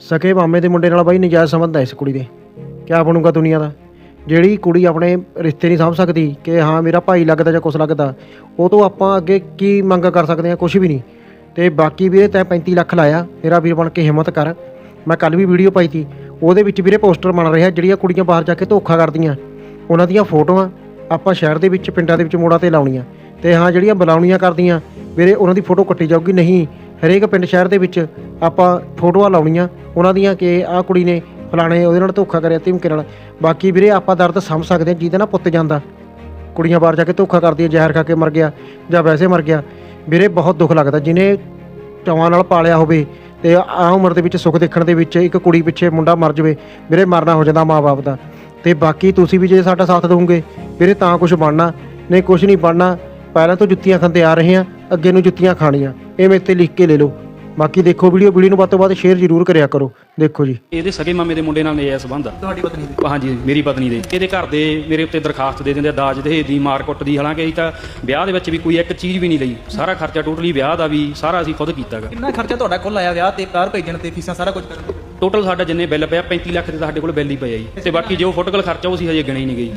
ਸਕੇ ਮਾਮੇ ਦੇ ਮੁੰਡੇ ਨਾਲ ਬਾਈ ਨਜਾਇਜ਼ ਸੰਬੰਧ ਹੈ ਇਸ ਕੁੜੀ ਦੇ। ਕਿਆ ਬਣੂਗਾ ਦੁਨੀਆ ਦਾ? ਜਿਹੜੀ ਕੁੜੀ ਆਪਣੇ ਰਿਸ਼ਤੇ ਨਹੀਂ ਸਮਝ ਸਕਦੀ ਕਿ ਹਾਂ ਮੇਰਾ ਭਾਈ ਲੱਗਦਾ ਜਾਂ ਕੁਛ ਲੱਗਦਾ, ਉਹ ਤੋਂ ਆਪਾਂ ਅੱਗੇ ਕੀ ਮੰਗ ਕਰ ਸਕਦੇ ਹਾਂ? ਕੁਝ ਵੀ ਨਹੀਂ। ਤੇ ਬਾਕੀ ਵੀਰੇ ਤੈਂ 35 ਲੱਖ ਲਾਇਆ, ਮੇਰਾ ਵੀਰ ਬਣ ਕੇ ਹਿੰਮਤ ਕਰ। ਮੈਂ ਕੱਲ ਵੀ ਵੀਡੀਓ ਪਾਈ ਤੀ। ਉਹਦੇ ਵਿੱਚ ਵੀਰੇ ਪੋਸਟਰ ਬਣ ਰਿਹਾ, ਜਿਹੜੀਆਂ ਕੁੜੀਆਂ ਬਾਹਰ ਜਾ ਕੇ ਧੋਖਾ ਕਰਦੀਆਂ। ਉਹਨਾਂ ਦੀਆਂ ਫੋਟੋਆਂ ਆਪਾਂ ਸ਼ਹਿਰ ਦੇ ਵਿੱਚ, ਪਿੰਡਾਂ ਦੇ ਵਿੱਚ ਮੋੜਾਂ ਤੇ ਲਾਉਣੀਆਂ। ਤੇ ਹਾਂ, ਜਿਹੜੀਆਂ ਬੁਲਾਉਣੀਆਂ ਕਰਦੀਆਂ, ਵੀਰੇ ਉਹਨਾਂ ਦੀ ਫੋਟੋ ਕੱਟੀ ਜਾਊਗੀ। ਨਹੀਂ ਹਰੇਕ ਪਿੰਡ ਸ਼ਹਿਰ ਦੇ ਵਿੱਚ ਆਪਾਂ ਫੋਟੋਆਂ ਲਾਉਣੀਆਂ, ਉਹਨਾਂ ਦੀਆਂ ਕਿ ਆਹ ਕੁੜੀ ਨੇ ਫਲਾਣੇ ਉਹਦੇ ਨਾਲ ਧੋਖਾ ਕਰਿਆ ਧਮਕੇ ਨਾਲ। ਬਾਕੀ ਵੀਰੇ ਆਪਾਂ ਦਰਦ ਸਮਝ ਸਕਦੇ ਹਾਂ, ਜਿਹਦੇ ਨਾਲ ਪੁੱਤ ਜਾਂਦਾ। ਕੁੜੀਆਂ ਬਾਹਰ ਜਾ ਕੇ ਧੋਖਾ ਕਰਦੀਆਂ, ਜ਼ਹਿਰ ਖਾ ਕੇ ਮਰ ਗਿਆ ਜਾਂ ਵੈਸੇ ਮਰ ਗਿਆ। ਵੀਰੇ ਬਹੁਤ ਦੁੱਖ ਲੱਗਦਾ, ਜਿਹਨੇ ਚਾਵਾਂ ਨਾਲ ਪਾਲਿਆ ਹੋਵੇ ਤੇ ਆ ਉਮਰ ਦੇ ਵਿੱਚ ਸੁੱਖ ਦੇਖਣ ਦੇ ਵਿੱਚ ਇੱਕ ਕੁੜੀ ਪਿੱਛੇ ਮੁੰਡਾ ਮਰ ਜਾਵੇ, ਵੀਰੇ ਮਰਨਾ ਹੋ ਜਾਂਦਾ ਮਾਪੇ ਦਾ। ਤੇ ਬਾਕੀ ਤੁਸੀਂ ਵੀ ਜੇ ਸਾਡਾ ਸਾਥ ਦਿਓਗੇ ਵੀਰੇ ਤਾਂ ਕੁਝ ਬਣਨਾ, ਨਹੀਂ ਕੁਝ ਨਹੀਂ ਬਣਨਾ। ਪਹਿਲਾਂ ਤੋਂ ਜੁੱਤੀਆਂ ਖਾਂਦੇ ਆ ਰਹੇ ਆ ਅੱਗੇ ਨੂੰ ਜੁੱਤੀਆਂ ਖਾਣੀਆਂ। ਇਹ ਮੇਰੇ ਤੇ ਲਿਖ ਕੇ ਲੈ ਲਓ। ਬਾਕੀ ਦੇਖੋ ਵੀਡੀਓ ਵੀਡੀਓ ਨੂੰ ਵੱਧ ਤੋਂ ਵੱਧ ਸ਼ੇਅਰ ਜ਼ਰੂਰ ਕਰਿਆ ਕਰੋ। ਦੇਖੋ ਜੀ। ਇਹਦੇ ਸਗੇ ਮਾਮੇ ਦੇ ਮੁੰਡੇ ਨਾਲ ਇਹ ਸੰਬੰਧ। ਆ ਤੁਹਾਡੀ ਪਤਨੀ ਦੀ। ਹਾਂਜੀ ਮੇਰੀ ਪਤਨੀ ਦੇ। ਇਹਦੇ ਘਰ ਦੇ ਮੇਰੇ ਉੱਤੇ ਦਰਖਾਸਤ ਦੇ ਦਿੰਦੇ ਆ ਦਾਜ ਦਹੇਜ ਦੀ ਮਾਰ ਕੁੱਟ ਦੀ। ਹਾਲਾਂਕਿ ਅਸੀਂ ਤਾਂ ਵਿਆਹ ਦੇ ਵਿੱਚ ਵੀ ਕੋਈ ਇੱਕ ਚੀਜ਼ ਵੀ ਨਹੀਂ ਲਈ। ਸਾਰਾ ਖਰਚਾ ਟੋਟਲੀ ਵਿਆਹ ਦਾ ਵੀ ਸਾਰਾ ਅਸੀਂ ਖੁਦ ਕੀਤਾਗਾ। ਕਿੰਨਾ ਖਰਚਾ ਤੁਹਾਡਾ ਕੁੱਲ ਆਇਆ ਵਿਆਹ ਤੇ? ਕਾਰ ਭੇਜਣ ਤੇ ਫੀਸਾਂ ਸਾਰਾ ਕੁਝ ਕਰਨ ਤੇ। ਟੋਟਲ ਸਾਡਾ ਜਿੰਨੇ ਬਿੱਲ ਪਿਆ 35 ਲੱਖ ਦੇ ਸਾਡੇ ਕੋਲ ਬਿੱਲ ਹੀ ਪਿਆ ਜੀ। ਤੇ ਬਾਕੀ ਜੋ ਫੁੱਟਕਲ ਖਰਚਾ ਉਹ ਅਸੀਂ ਹਜੇ ਗਿਣੇ ਹੀ ਨਹੀਂ ਗਈ